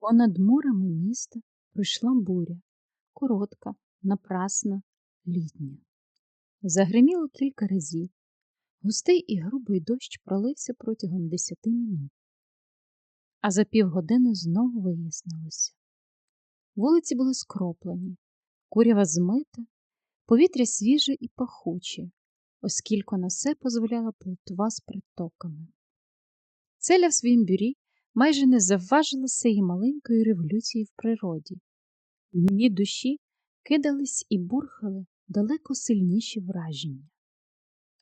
Понад мурами міста пройшла буря, коротка, напрасна, літня. Загриміло кілька разів. Густий і грубий дощ пролився протягом десяти минут. А за півгодини знову вияснилося. Вулиці були скроплені, курява змита, повітря свіже і пахуче, оскільки на все дозволяла плотва з притоками. Целя в своїм бюрі майже не завважила цієї маленької революції в природі. В її душі кидались і бурхали далеко сильніші враження.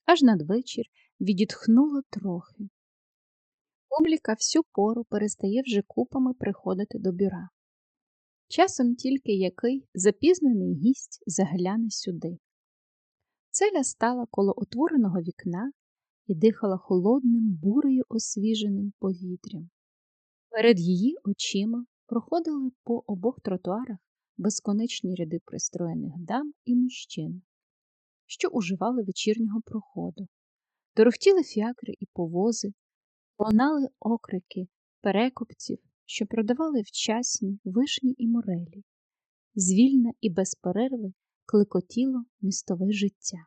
Аж надвечір відітхнуло трохи. Публіка всю пору перестає вже купами приходити до бюра. Часом тільки який запізнений гість загляне сюди. Целя стала коло отвореного вікна і дихала холодним, бурею освіженим повітрям. Перед її очима проходили по обох тротуарах безконечні ряди пристроєних дам і мужчин, що уживали вечірнього проходу, торохтіли фіакри і повози, лунали окрики перекупців, що продавали вчасні вишні і морелі, звільна і без перерви клекотіло містове життя.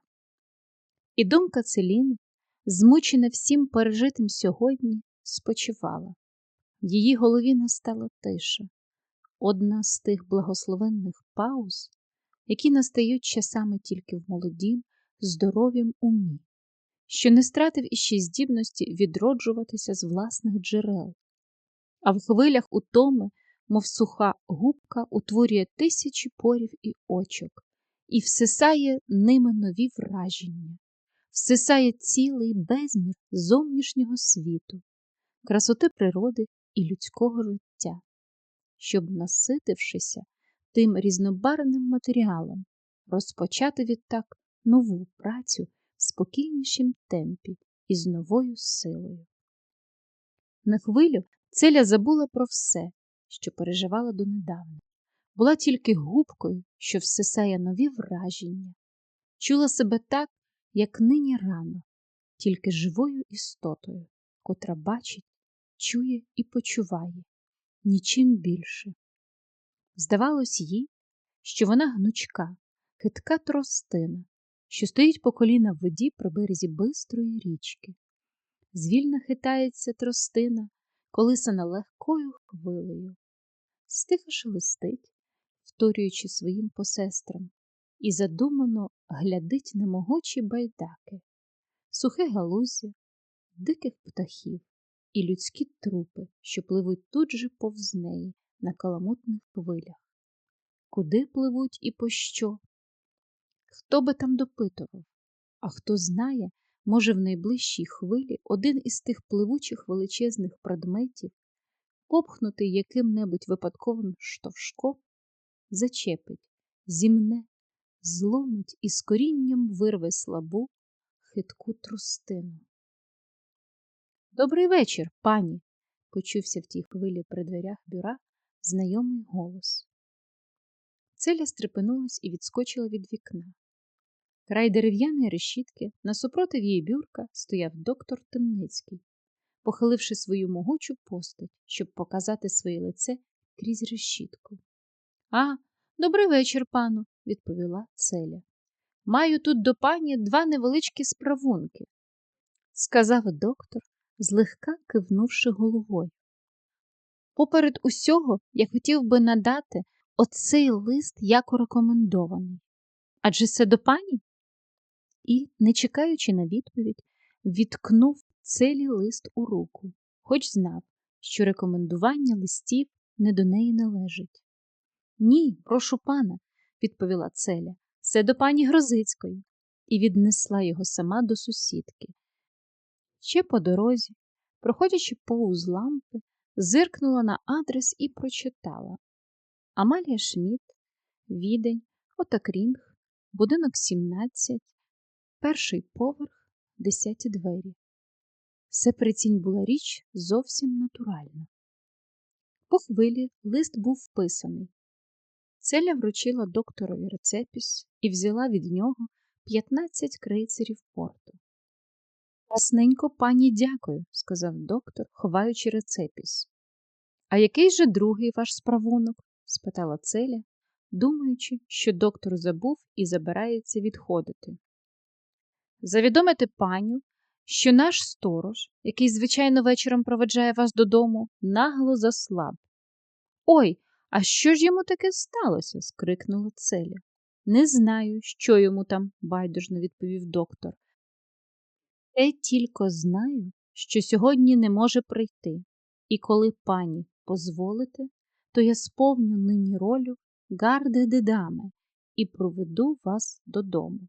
І думка Целіни, змучена всім пережитим сьогодні, спочивала. В її голові настала тиша, одна з тих благословенних пауз, які настають часами тільки в молодім, здоровім умі, що не стратив іще здібності відроджуватися з власних джерел, а в хвилях утоми, мов суха губка, утворює тисячі порів і очок і всисає ними нові враження, всисає цілий безмір зовнішнього світу, красоти природи і людського життя, щоб, наситившися тим різнобарвним матеріалом, розпочати відтак нову працю в спокійнішім темпі і з новою силою. На хвилю Целя забула про все, що переживала донедавна, була тільки губкою, що всисає нові враження, чула себе так, як нині рано, тільки живою істотою, котра бачить, чує і почуває нічим більше. Здавалось їй, що вона гнучка, хитка тростина, що стоїть по коліна в воді при березі бистрої річки. Звільно хитається тростина, колисана легкою хвилею, стиха шелестить, вторюючи своїм посестрам, і задумано глядить на могучі байдаки, сухе галузя, диких птахів і людські трупи, що пливуть тут же повз неї на каламутних хвилях. Куди пливуть і по що? Хто би там допитував, а хто знає, може, в найближчій хвилі один із тих пливучих величезних предметів, попхнутий яким-небудь випадковим штовшком, зачепить, зімне, зломить і з корінням вирве слабу, хитку трустину. Добрий вечір, пані, почувся в тій хвилі при дверях бюра знайомий голос. Целя стрепенулась і відскочила від вікна. Край дерев'яної решітки, насупротив її бюрка, стояв доктор Темницький, похиливши свою могучу постать, щоб показати своє лице крізь решітку. А, добрий вечір, пану, відповіла Целя. Маю тут до пані два невеличкі справунки, сказав доктор, злегка кивнувши головою. Поперед усього я хотів би надати оцей лист як рекомендований. Адже це до пані? І, не чекаючи на відповідь, відкнув целі лист у руку, хоч знав, що рекомендування листів не до неї належить. Ні, прошу пана, відповіла Целя, це до пані Грозицької, і віднесла його сама до сусідки. Ще по дорозі, проходячи повз лампи, зиркнула на адрес і прочитала Амалія Шміт, Відень, Отакрінг, будинок 17, перший поверх, десяті двері. Все прицінь була річ зовсім натуральна. По хвилі лист був вписаний. Целя вручила докторові рецепіс і взяла від нього 15 крейцерів порту. Красненько пані дякую, сказав доктор, ховаючи рецепіс. А який же другий ваш справунок? спитала Целя, думаючи, що доктор забув і забирається відходити. Завідомити паню, що наш сторож, який, звичайно, вечором проведжає вас додому, нагло заслаб. Ой, а що ж йому таке сталося? скрикнула Целя. Не знаю, що йому там, байдужно відповів доктор. Те тільки знаю, що сьогодні не може прийти, і коли пані позволите, то я сповню нині ролю гарди де дами і проведу вас додому.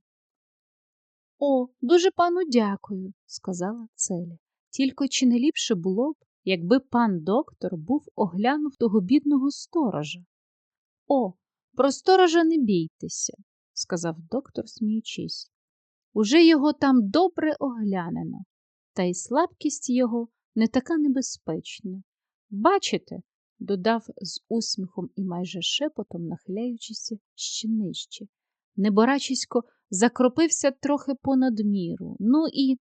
О, дуже пану дякую, сказала Целя. Тільки чи не ліпше було б, якби пан доктор був оглянув того бідного сторожа? О, про сторожа не бійтеся, сказав доктор, сміючись. Уже його там добре оглянено, та й слабкість його не така небезпечна. Бачите, додав з усміхом і майже шепотом, нахиляючися ще нижче. Неборачисько закропився трохи понад міру. Ну і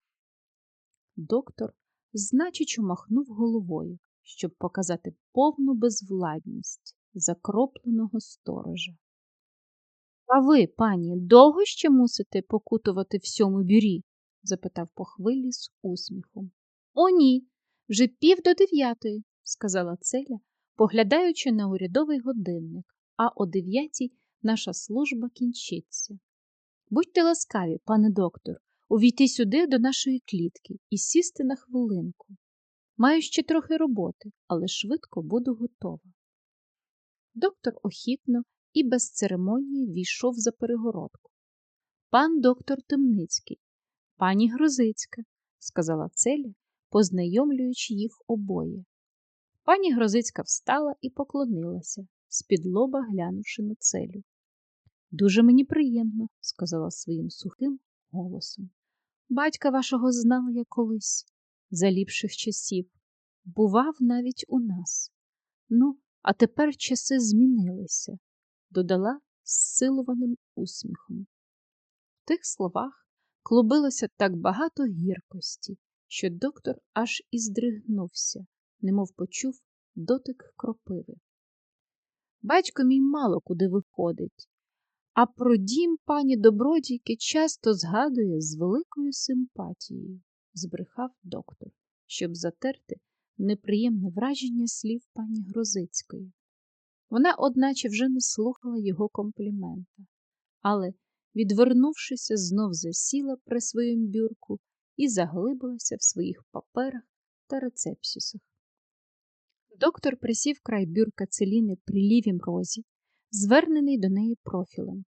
доктор значучо махнув головою, щоб показати повну безвладність закропленого сторожа. А ви, пані, довго ще мусите покутувати в сьому бюрі? запитав по хвилі з усміхом. О, ні, вже пів до дев'ятої, сказала Целя, поглядаючи на урядовий годинник, а о дев'ятій наша служба кінчиться. Будьте ласкаві, пане доктор, увійти сюди до нашої клітки і сісти на хвилинку. Маю ще трохи роботи, але швидко буду готова. Доктор охітно і без церемонії війшов за перегородку. Пан доктор Темницький, пані Грозицька, сказала Целя, познайомлюючи їх обоє. Пані Грозицька встала і поклонилася, з-під лоба глянувши на целю. Дуже мені приємно, сказала своїм сухим голосом. Батька вашого знала я колись, за ліпших часів. Бував навіть у нас. Ну, а тепер часи змінилися, додала з силуваним усміхом. В тих словах клубилося так багато гіркості, що доктор аж і здригнувся, немов почув дотик кропиви. Батько мій мало куди виходить, а про дім пані добродійки часто згадує з великою симпатією, збрехав доктор, щоб затерти неприємне враження слів пані Грозицької. Вона, одначе, вже не слухала його комплімента, але, відвернувшися, знов засіла при своїм бюрку і заглибилася в своїх паперах та рецепсісах. Доктор присів край бюрка Целіни при лівім розі, звернений до неї профілем,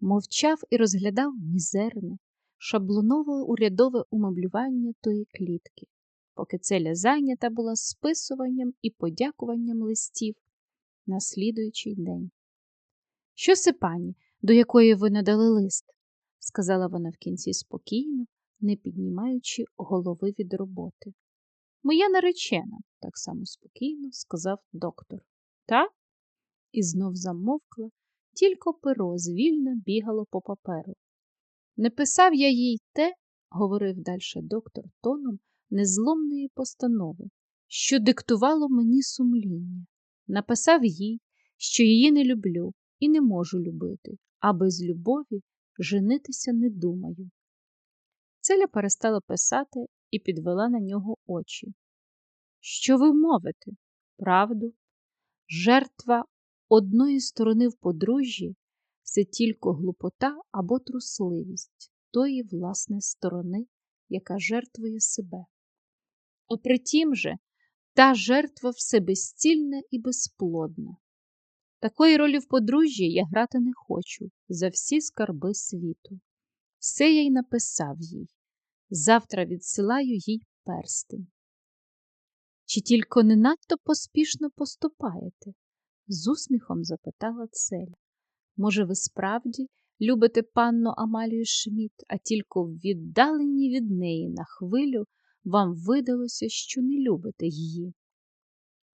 мовчав і розглядав мізерне, шаблонове урядове умеблювання тої клітки, поки целя зайнята була списуванням і подякуванням листів на слідуючий день. Що се пані, до якої ви надали лист? сказала вона в кінці спокійно, не піднімаючи голови від роботи. Моя наречена, так само спокійно сказав доктор. Так? І знов замовкла, тільки перо звільно бігало по паперу. Не писав я їй те, говорив далі доктор тоном незломної постанови, що диктувало мені сумління. Написав їй, що її не люблю і не можу любити, а без любові женитися не думаю. Целя перестала писати і підвела на нього очі. Що ви мовите? Правду? Жертва одної сторони в подружжі це тільки глупота або трусливість тої власне сторони, яка жертвує себе. А же та жертва все безцільна і безплодна. Такої ролі в подружжі я грати не хочу за всі скарби світу. Все я й написав їй. Завтра відсилаю їй перстень. Чи тільки не надто поспішно поступаєте? з усміхом запитала Целя. Може, ви справді любите панну Амалію Шміт, а тільки віддалені від неї на хвилю вам видалося, що не любите її.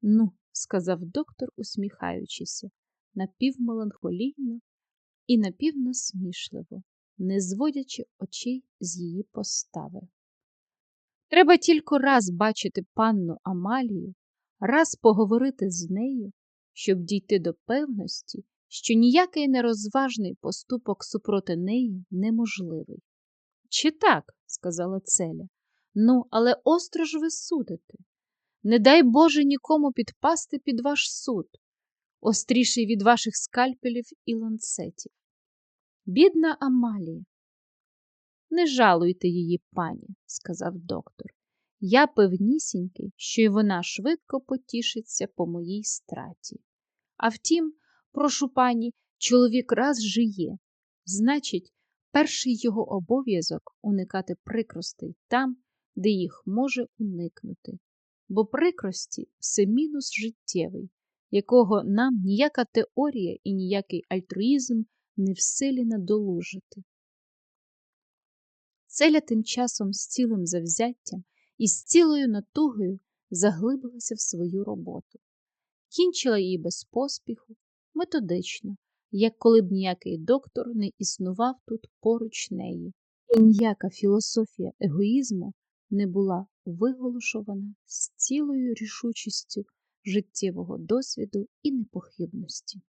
Ну, сказав доктор, усміхаючися, напівмеланхолійно і напівнасмішливо, не зводячи очей з її постави. Треба тільки раз бачити панну Амалію, раз поговорити з нею, щоб дійти до певності, що ніякий нерозважний поступок супроти неї неможливий. Чи так, сказала Целя, ну, але остро ж ви судите. Не дай Боже нікому підпасти під ваш суд, остріший від ваших скальпелів і ланцетів. Бідна Амалія. Не жалуйте її, пані, сказав доктор. Я певнісінький, що й вона швидко потішиться по моїй страті. А втім, прошу пані, чоловік раз жиє. Значить, перший його обов'язок уникати прикростей там, де їх може уникнути. Бо прикрості це мінус життєвий, якого нам ніяка теорія і ніякий альтруїзм не в силі надолужити. Целя тим часом з цілим завзяттям і з цілою натугою заглибилася в свою роботу. Кінчила її без поспіху, методично, як коли б ніякий доктор не існував тут поруч неї, і ніяка філософія егоїзму не була виголошувана з цілою рішучістю життєвого досвіду і непохибності.